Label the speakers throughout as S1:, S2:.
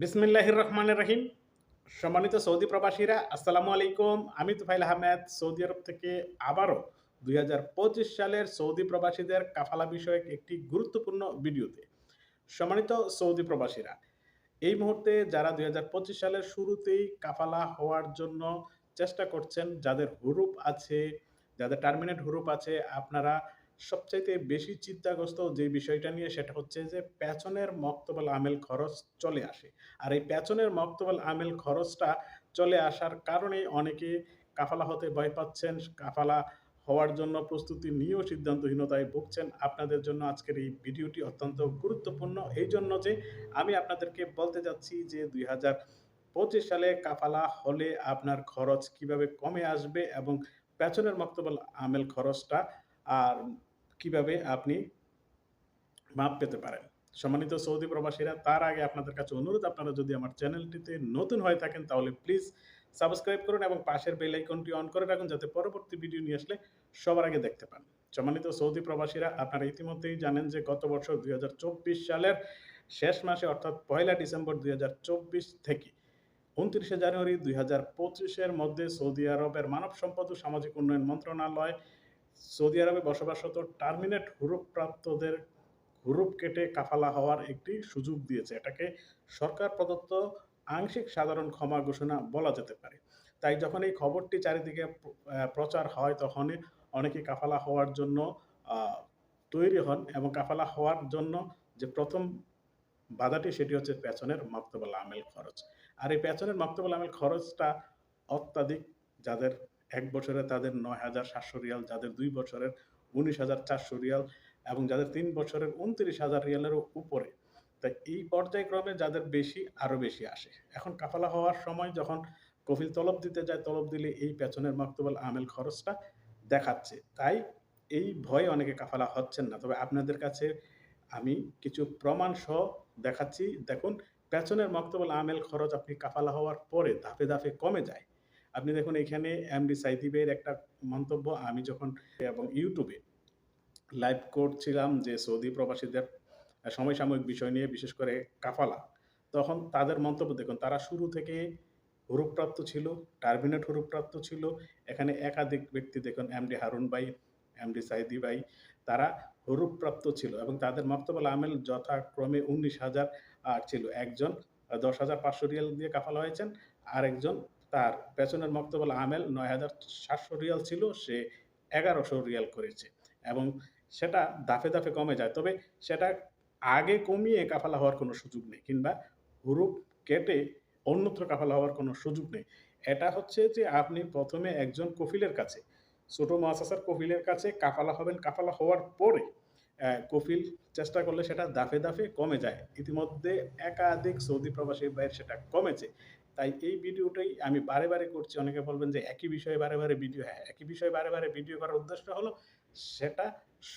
S1: বিসমিল্লাহির রহমানের রহিম। সম্মানিত সৌদি প্রবাসীরা, আসসালামু আলাইকুম। আমি তুফাইল আহমেদ, সৌদি আরব থেকে আবারও দুই হাজার পঁচিশ সালের সৌদি প্রবাসীদের কাফালা বিষয়ক একটি গুরুত্বপূর্ণ ভিডিওতে সম্মানিত সৌদি প্রবাসীরা, এই মুহূর্তে যারা দুই হাজার পঁচিশ সালের শুরুতেই কাফালা হওয়ার জন্য চেষ্টা করছেন, যাদের হুরুপ আছে, যাদের টার্মিনেট হুরুপ আছে, আপনারা সবচাইতে বেশি চিন্তাগ্রস্ত যে বিষয়টা নিয়ে সেটা হচ্ছে যে পেছনের মক্তবল আমেল খরচ চলে আসে। আর এই পেছনের মক্তবল আমেল খরচটা চলে আসার কারণে অনেকে কাফালা হতে ভয় পাচ্ছেন, কাফালা হওয়ার জন্য প্রস্তুতি নিয়েও সিদ্ধান্তহীনতায় ভুগছেন। আপনাদের জন্য আজকের এই ভিডিওটি অত্যন্ত গুরুত্বপূর্ণ। এই জন্য যে আমি আপনাদেরকে বলতে যাচ্ছি যে দুই হাজার পঁচিশ সালে কাফালা হলে আপনার খরচ কীভাবে কমে আসবে এবং পেছনের মক্তবল আমেল খরচটা আর কীভাবে আপনি মাপ পেতে পারেন? সম্মানিত সৌদি প্রবাসীরা, তার আগে আপনাদের কাছে অনুরোধ, আপনারা যদি আমার চ্যানেলটিতে নতুন হয়ে থাকেন, তাহলে প্লিজ সাবস্ক্রাইব করুন এবং পাশের বেল আইকনটি অন করে রাখুন, যাতে পরবর্তী ভিডিও নিয়ে আসলে সবার আগে দেখতে পান। সম্মানিত সৌদি প্রবাসীরা, আপনারা ইতিমধ্যেই জানেন যে গত বছর দুই হাজার চব্বিশ সালের শেষ মাসে, অর্থাৎ পয়লা ডিসেম্বর দুই হাজার চব্বিশ থেকে উনত্রিশে জানুয়ারি দুই হাজার মধ্যে সৌদি আরবের মানব সম্পদ ও সামাজিক উন্নয়ন মন্ত্রণালয় সৌদি আরবে বসবাসরত টার্মিনেট হুরুপপ্রাপ্তদের হুরুপ কেটে কাফালা হওয়ার একটি সুযোগ দিয়েছে। এটাকে সরকার প্রদত্ত আংশিক সাধারণ ক্ষমা ঘোষণা বলা যেতে পারে। তাই যখন এই খবরটি চারিদিকে প্রচার হয় তখন অনেকে কাফালা হওয়ার জন্য তৈরি হন এবং কাফালা হওয়ার জন্য যে প্রথম বাধাটি সেটি হচ্ছে পেছনের মক্তবল আমেল খরচ। আর এই পেছনের মক্তবল আমেল খরচটা অত্যাধিক যাদের এক বছরে তাদের নয় হাজার সাতশো রিয়াল, যাদের দুই বছরের উনিশ হাজার চারশো রিয়াল এবং যাদের তিন বছরের উনত্রিশ হাজার রিয়ালেরও উপরে। তাই এই পর্যায়ক্রমে যাদের বেশি, আরও বেশি আসে। এখন কাফালা হওয়ার সময় যখন কফিল তলব দিতে যায়, তলব দিলে এই পেছনের মক্তবল আমেল খরচটা দেখাচ্ছে। তাই এই ভয়ে অনেকে কাফালা হচ্ছেন না। তবে আপনাদের কাছে আমি কিছু প্রমাণ সহ দেখাচ্ছি। দেখুন, পেছনের মক্তবল আমেল খরচ আপনি কাফালা হওয়ার পরে ধাপে ধাপে কমে যায়। আপনি দেখুন, এখানে এমডি সাইদিবের একটা মন্তব্য, আমি যখন এবং ইউটিউবে লাইভ করছিলাম যে সৌদি প্রবাসীদের সমসাময়িক বিষয় নিয়ে, বিশেষ করে কাফালা, তখন তাদের মন্তব্য দেখুন, তারা শুরু থেকে হুরুপ্রাপ্ত ছিল, টার্মিনেট হুরুপ্রাপ্ত ছিল, এখানে একাধিক ব্যক্তি দেখুন এমডি হারুন ভাই এমডি সাইদি ভাই, তারা হুরুপ্রাপ্ত ছিল এবং তাদের মক্তবল আমেল যথাক্রমে উনিশ হাজার ছিল। একজন দশ হাজার পাঁচশো রিয়াল দিয়ে কাফালা হয়েছেন আর একজন তার পেছনের মক্তবল আমেল নয় হাজার সাতশো রিয়াল ছিল, সে এগারোশো রিয়াল করেছে এবং সেটা দাফে দাফে কমে যায়। তবে সেটা আগে কমিয়ে কাফালা হওয়ার কোনো সুযোগ নেই কিংবা হুরুপ কেটে অন্যত্র কাফালা হওয়ার কোনো সুযোগ নেই। এটা হচ্ছে যে আপনি প্রথমে একজন কফিলের কাছে, ছোটো মাসাসার কফিলের কাছে কাফালা হবেন। কাফালা হওয়ার পরে কফিল চেষ্টা করলে সেটা দাফে দাফে কমে যায়। ইতিমধ্যে একাধিক সৌদি প্রবাসী বাইরে সেটা কমেছে। তাই এই ভিডিওটাই আমি বারে বারে করছি। অনেকে বলবেন যে একই বিষয়ে বারে বারে ভিডিও হ্যাঁ একই বিষয়ে বারে বারে ভিডিও করার উদ্দেশ্য হলো সেটা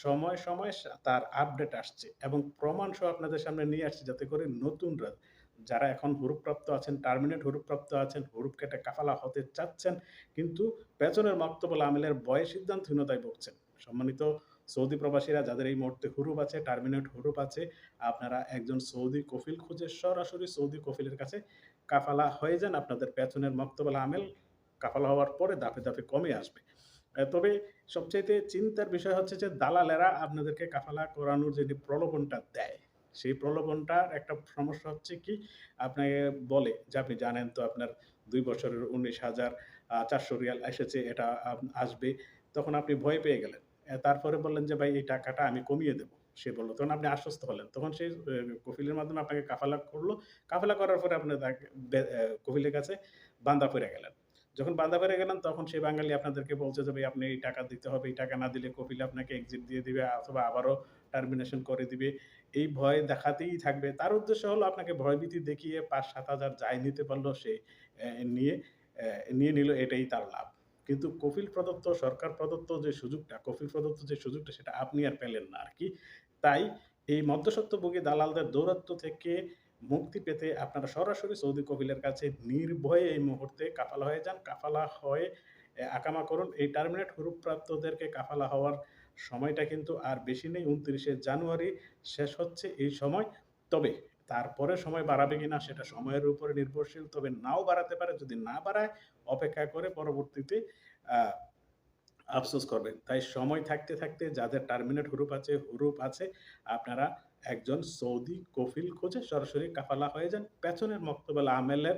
S1: সময় সময় তার আপডেট আসছে এবং প্রমাণ সহ আপনাদের সামনে নিয়ে আসছে যাতে করে নতুনরা যারা এখন হুরুপ্রাপ্ত আছেন, টার্মিনেট হুরুপ্রাপ্ত আছেন, হুরুপ কেটে কাফালা হতে চাচ্ছেন, কিন্তু পেছনের মক্তবল আমেলের বয় সিদ্ধান্তহীনতায় ভুগছেন। সম্মানিত সৌদি প্রবাসীরা যাদের এই মুহূর্তে হুরুপ আছে, টার্মিনেট হুরুপ আছে, আপনারা একজন সৌদি কফিল খুঁজে সরাসরি সৌদি কফিলের কাছে কাফালা হয়ে যান। আপনাদের পেছনের মক্তবল আমেল কাফালা হওয়ার পরে দাফে দাফে কমে আসবে। তবে সবচাইতে চিন্তার বিষয় হচ্ছে যে দালালেরা আপনাদেরকে কাফালা করানোর যে প্রলোভনটা দেয়, সেই প্রলোভনটার একটা সমস্যা হচ্ছে কি? আপনাকে বলে যে আপনি জানেন তো আপনার দুই বছরের উনিশ হাজার চারশো রিয়াল এসেছে, এটা আসবে। তখন আপনি ভয় পেয়ে গেলেন। তারপরে বললেন যে, ভাই, এই টাকাটা আমি কমিয়ে দেবো। সে বলল, তখন আপনি আশ্বস্ত হলেন। তখন সেই কফিলের মাধ্যমে আপনাকে কাফালা করল। কাফালা করার পরে আপনি কফিলের কাছে বান্দা ফিরে গেলেন। যখন বান্দা ফিরে গেলেন, তখন সেই বাঙালি আপনাদেরকে বলছে যে, ভাই, আপনি এই টাকা দিতে হবে। এই টাকা না দিলে কফিল আপনাকে এক্সিট দিয়ে দিবে অথবা আবারও টার্মিনেশন করে দিবে। এই ভয় দেখাতেই থাকবে। তার উদ্দেশ্য হলো আপনাকে ভয়ভীতি দেখিয়ে পাঁচ সাত হাজার যাই নিতে পারল সে নিয়ে নিয়ে নিল। এটাই তার লাভ। কিন্তু কফিল প্রদত্ত, সরকার প্রদত্ত যে সুযোগটা, কফিল প্রদত্ত যে সুযোগটা, সেটা আপনি আর পেলেন না আর কি তাই এই মধ্যসত্ত্বভোগী দালালদের দৌরাত্ম থেকে মুক্তি পেতে আপনারা সরাসরি সৌদি কফিলের কাছে নির্ভয়ে এই মুহূর্তে কাফালা হয়ে যান। কাফালা হয়ে আকামা করুন। এই টার্মিনেট হুরুপ্রাপ্তদেরকে কাফালা হওয়ার সময়টা কিন্তু আর বেশি নেই। উনত্রিশে জানুয়ারি শেষ হচ্ছে এই সময়। তবে তারপরে সময় বাড়াবে কিনা সেটা সময়ের উপরে নির্ভরশীল। তবে নাও বাড়াতে পারে, যদি না বাড়ায়, অপেক্ষা করে পরবর্তীতে আফসোস করবেন। তাই সময় থাকতে থাকতে যাদের টার্মিনেট হুরুপ আছে হুরুপ আছে, আপনারা একজন সৌদি কফিল খুঁজে সরাসরি কাফালা হয়ে যান। পেছনের মক্তবেল আমেলের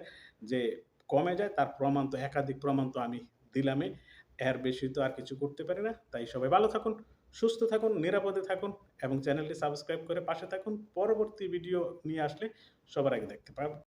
S1: যে কমে যায়, তার প্রমাণ তো, একাধিক প্রমাণ তো আমি দিলামই। এর বেশি তো আর কিছু করতে পারি না। তাই সবাই ভালো থাকুন। সুস্থ থাকুন, নিরাপদে থাকুন এবং চ্যানেলটি সাবস্ক্রাইব করে পাশে থাকুন। পরবর্তী ভিডিও নিয়ে আসলে সবার আগে দেখতে পাবেন